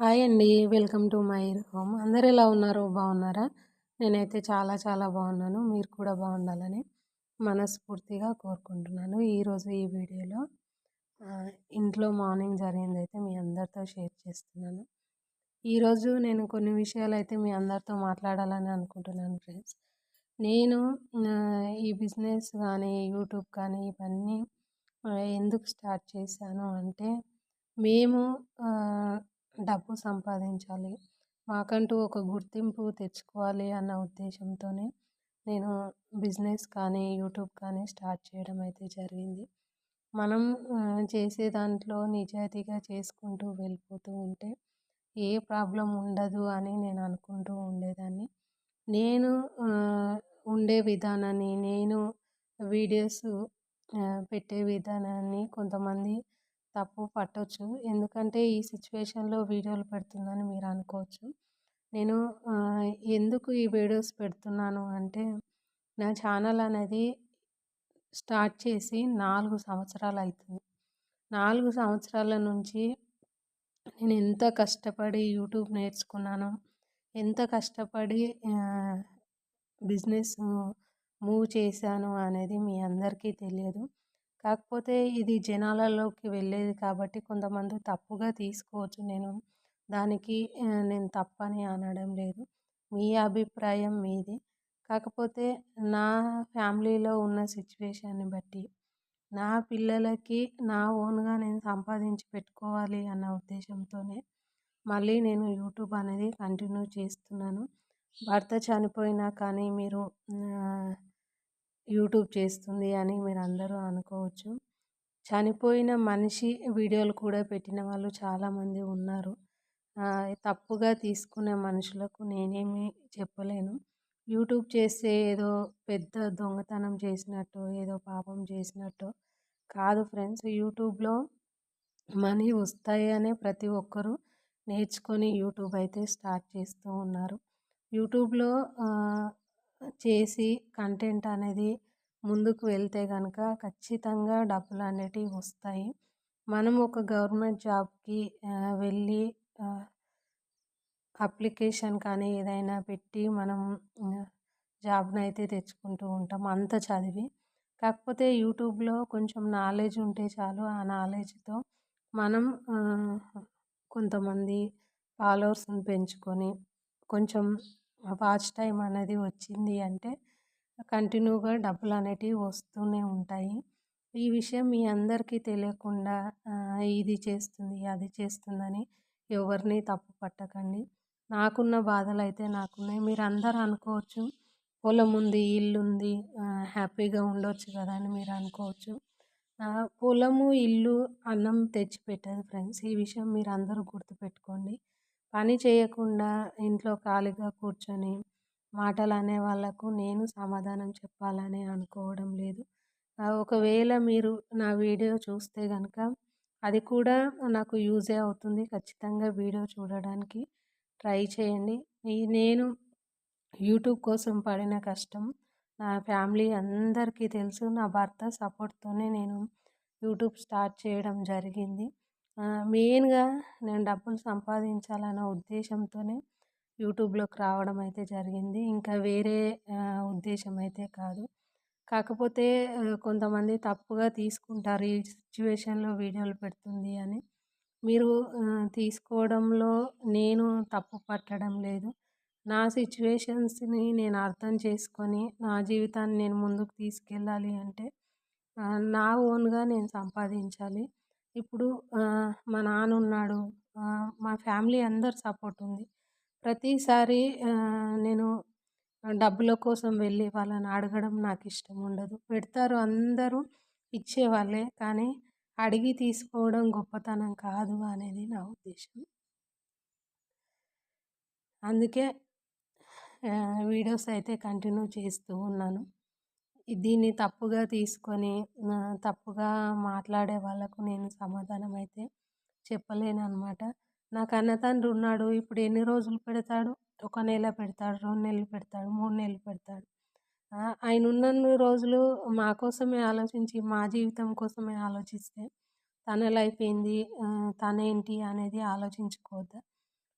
Hi అండి. Welcome to my home అందరు ఎలా ఉన్నారు? బాగున్నారా? నేనైతే చాలా చాలా బాగున్నాను. మీరు కూడా బాగుండాలని మనస్ఫూర్తిగా కోరుకుంటున్నాను. ఈరోజు ఈ వీడియోలో ఇంట్లో మార్నింగ్ జరిగింది అయితే మీ అందరితో షేర్ చేస్తున్నాను. ఈరోజు నేను కొన్ని విషయాలు అయితే మీ అందరితో మాట్లాడాలని అనుకుంటున్నాను ఫ్రెండ్స్. నేను ఈ బిజినెస్ కానీ యూట్యూబ్ కానీ ఇవన్నీ ఎందుకు స్టార్ట్ చేశాను అంటే మేము డబ్బు సంపాదించాలి. మాకంటూ ఒక గుర్తింపు తెచ్చుకోవాలి అన్న ఉద్దేశంతోనే నేను బిజినెస్ కానీ యూట్యూబ్ కానీ స్టార్ట్ చేయడం అయితే జరిగింది. మనం చేసే దాంట్లో నిజాయితీగా చేసుకుంటూ వెళ్ళిపోతూ ఉంటే ఏ ప్రాబ్లం ఉండదు అని నేను అనుకుంటూ ఉండేదాన్ని. నేను ఉండే విధానాన్ని నేను వీడియోస్ పెట్టే విధానాన్ని కొంతమంది తప్పు పట్టవచ్చు ఎందుకంటే ఈ సిచ్యువేషన్లో వీడియోలు పెడుతుందని మీరు అనుకోవచ్చు. నేను ఎందుకు ఈ వీడియోస్ పెడుతున్నాను అంటే నా ఛానల్ అనేది స్టార్ట్ చేసి నాలుగు సంవత్సరాలు అవుతుంది నాలుగు సంవత్సరాల నుంచి నేను ఎంత కష్టపడి యూట్యూబ్ నేర్చుకున్నాను ఎంత కష్టపడి బిజినెస్ మూవ్ చేశాను అనేది మీ అందరికీ తెలియదు. కాకపోతే ఇది జనాలలోకి వెళ్ళేది కాబట్టి కొంతమంది తప్పుగా తీసుకోవచ్చు. నేను దానికి నేను తప్పని అనడం లేదు. మీ అభిప్రాయం మీది. కాకపోతే నా ఫ్యామిలీలో ఉన్న సిచ్యువేషన్ని బట్టి నా పిల్లలకి నా ఓన్గా నేను సంపాదించి పెట్టుకోవాలి అన్న ఉద్దేశంతోనే మళ్ళీ నేను యూట్యూబ్ అనేది కంటిన్యూ చేస్తున్నాను. భర్త చనిపోయినా కానీ మీరు యూట్యూబ్ చేస్తుంది అని మీరు అందరూ అనుకోవచ్చు. చనిపోయిన మనిషి వీడియోలు కూడా పెట్టిన వాళ్ళు చాలామంది ఉన్నారు. తప్పుగా తీసుకునే మనుషులకు నేనేమి చెప్పలేను. యూట్యూబ్ చేస్తే ఏదో పెద్ద దొంగతనం చేసినట్టు ఏదో పాపం చేసినట్టు కాదు ఫ్రెండ్స్. యూట్యూబ్లో మనీ వస్తాయి అనే ప్రతి ఒక్కరూ నేర్చుకొని యూట్యూబ్ అయితే స్టార్ట్ చేస్తూ ఉన్నారు. యూట్యూబ్లో చేసి కంటెంట్ అనేది ముందుకు వెళ్తే కనుక ఖచ్చితంగా డబ్బులు అనేటివి వస్తాయి. మనం ఒక గవర్నమెంట్ జాబ్కి వెళ్ళి అప్లికేషన్ కానీ ఏదైనా పెట్టి మనం జాబ్ని అయితే తెచ్చుకుంటూ ఉంటాం అంత చదివి. కాకపోతే యూట్యూబ్లో కొంచెం నాలెడ్జ్ ఉంటే చాలు ఆ నాలెడ్జ్తో మనం కొంతమంది ఫాలోవర్స్ని పెంచుకొని కొంచెం వాచ్ టైం అనేది వచ్చింది అంటే కంటిన్యూగా డబ్బులు అనేటివి వస్తూనే ఉంటాయి. ఈ విషయం మీ అందరికీ తెలియకుండా ఇది చేస్తుంది అది చేస్తుందని ఎవరిని తప్పు పట్టకండి. నాకున్న బాధలు అయితే నాకున్నాయి. మీరు అందరూ అనుకోవచ్చు పొలం ఉంది ఇల్లు ఉంది హ్యాపీగా ఉండొచ్చు కదా అని మీరు అనుకోవచ్చు. పొలము ఇల్లు అన్నం తెచ్చిపెట్టదు ఫ్రెండ్స్ ఈ విషయం మీరు అందరూ గుర్తుపెట్టుకోండి. పని చేయకుండా ఇంట్లో ఖాళీగా కూర్చొని మాటలు అనే వాళ్ళకు నేను సమాధానం చెప్పాలని అనుకోవడం లేదు. ఒకవేళ మీరు నా వీడియో చూస్తే కనుక అది కూడా నాకు యూజే అవుతుంది. ఖచ్చితంగా వీడియో చూడడానికి ట్రై చేయండి. నేను యూట్యూబ్ కోసం పడిన కష్టం నా ఫ్యామిలీ అందరికీ తెలుసు నా భర్త సపోర్ట్తోనే నేను యూట్యూబ్ స్టార్ట్ చేయడం జరిగింది. మెయిన్గా నేను డబ్బులు సంపాదించాలన్న ఉద్దేశంతోనే యూట్యూబ్లోకి రావడం అయితే జరిగింది. ఇంకా వేరే ఉద్దేశం అయితే కాదు. కాకపోతే కొంతమంది తప్పుగా తీసుకుంటారు. ఈ సిచ్యువేషన్లో వీడియోలు పెడుతుంది అని. మీరు తీసుకోవడంలో నేను తప్పు పట్టడం లేదు. నా సిచ్యువేషన్స్ని నేను అర్థం చేసుకొని నా జీవితాన్ని నేను ముందుకు తీసుకెళ్ళాలి అంటే నా ఓన్గా నేను సంపాదించాలి. ఇప్పుడు మా నాన్న ఉన్నాడు మా ఫ్యామిలీ అందరు సపోర్ట్ ఉంది. ప్రతిసారి నేను డబ్బుల కోసం వెళ్ళి వాళ్ళని అడగడం నాకు ఇష్టం ఉండదు. పెడతారు అందరూ ఇచ్చేవాళ్ళే కానీ అడిగి తీసుకోవడం గొప్పతనం కాదు అనేది నా ఉద్దేశం. అందుకే వీడియోస్ అయితే కంటిన్యూ చేస్తూ ఉన్నాను. దీన్ని తప్పుగా తీసుకొని తప్పుగా మాట్లాడే వాళ్ళకు నేను సమాధానం అయితే చెప్పలేను అనమాట నాకు అన్న తండ్రి ఉన్నాడు ఇప్పుడు ఎన్ని రోజులు పెడతాడు? ఒక నెల పెడతాడు రెండు నెలలు పెడతాడు మూడు నెలలు పెడతాడు. ఆయన ఉన్నన్ని రోజులు మా కోసమే ఆలోచించి మా జీవితం కోసమే ఆలోచిస్తే తన లైఫ్ ఏంది తనేంటి అనేది ఆలోచించుకోవద్దు?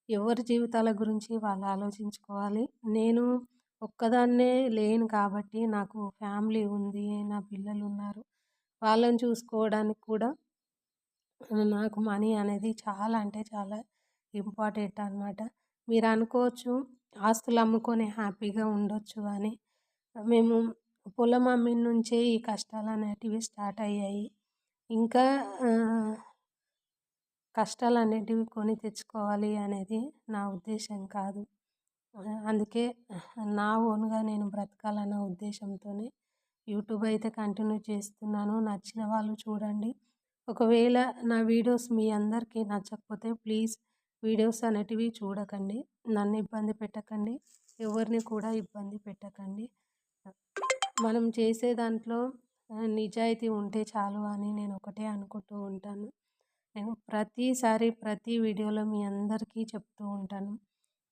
ఎవరి జీవితాల గురించి వాళ్ళు ఆలోచించుకోవాలి. నేను ఒక్కదాన్నే లేను కాబట్టి నాకు ఫ్యామిలీ ఉంది నా పిల్లలు ఉన్నారు వాళ్ళని చూసుకోవడానికి కూడా నాకు మనీ అనేది చాలా అంటే చాలా ఇంపార్టెంట్ అనమాట మీరు అనుకోవచ్చు ఆస్తులు అమ్ముకొని హ్యాపీగా ఉండొచ్చు అని. మేము పొలం అమ్మిన నుంచే ఈ కష్టాలు అనేటివి స్టార్ట్ అయ్యాయి. ఇంకా కష్టాలు అనేటివి కొని తెచ్చుకోవాలి అనేది నా ఉద్దేశం కాదు. అందుకే నా ఓన్గా నేను బ్రతకాలన్న ఉద్దేశంతోనే యూట్యూబ్ అయితే కంటిన్యూ చేస్తున్నాను. నచ్చిన వాళ్ళు చూడండి. ఒకవేళ నా వీడియోస్ మీ అందరికీ నచ్చకపోతే ప్లీజ్ వీడియోస్ అనేటివి చూడకండి. నన్ను ఇబ్బంది పెట్టకండి. ఎవరిని కూడా ఇబ్బంది పెట్టకండి. మనం చేసే దాంట్లో నిజాయితీ ఉంటే చాలు అని నేను ఒకటే అనుకుంటూ ఉంటాను. నేను ప్రతిసారి ప్రతి వీడియోలో మీ అందరికీ చెప్తూ ఉంటాను.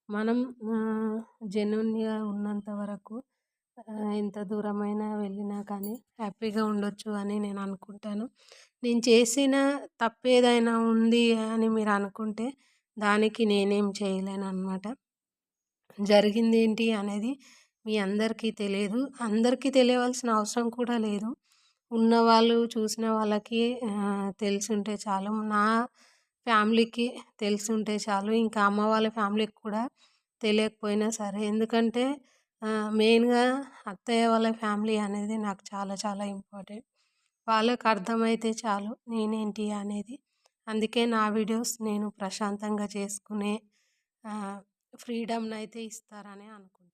మనం జెన్యున్గా ఉన్నంత వరకు ఎంత దూరమైనా వెళ్ళినా కానీ హ్యాపీగా ఉండొచ్చు అని నేను అనుకుంటాను. నేను చేసిన తప్పేదైనా ఉంది అని మీరు అనుకుంటే దానికి నేనేం చేయలేను అనమాట జరిగింది ఏంటి అనేది మీ అందరికీ తెలియదు. అందరికీ తెలియవలసిన అవసరం కూడా లేదు. ఉన్నవాళ్ళు చూసిన వాళ్ళకి తెలిసి ఉంటే చాలు. నా ఫ్యామిలీకి తెలిసి ఉంటే చాలు. ఇంకా అమ్మ వాళ్ళ ఫ్యామిలీకి కూడా తెలియకపోయినా సరే. ఎందుకంటే మెయిన్గా అత్తయ్య వాళ్ళ ఫ్యామిలీ అనేది నాకు చాలా చాలా ఇంపార్టెంట్. వాళ్ళకి అర్థమైతే చాలు నేనేంటి అనేది. అందుకే నా వీడియోస్ నేను ప్రశాంతంగా చేసుకునే ఫ్రీడమ్ని అయితే ఇస్తారని అనుకుంటున్నాను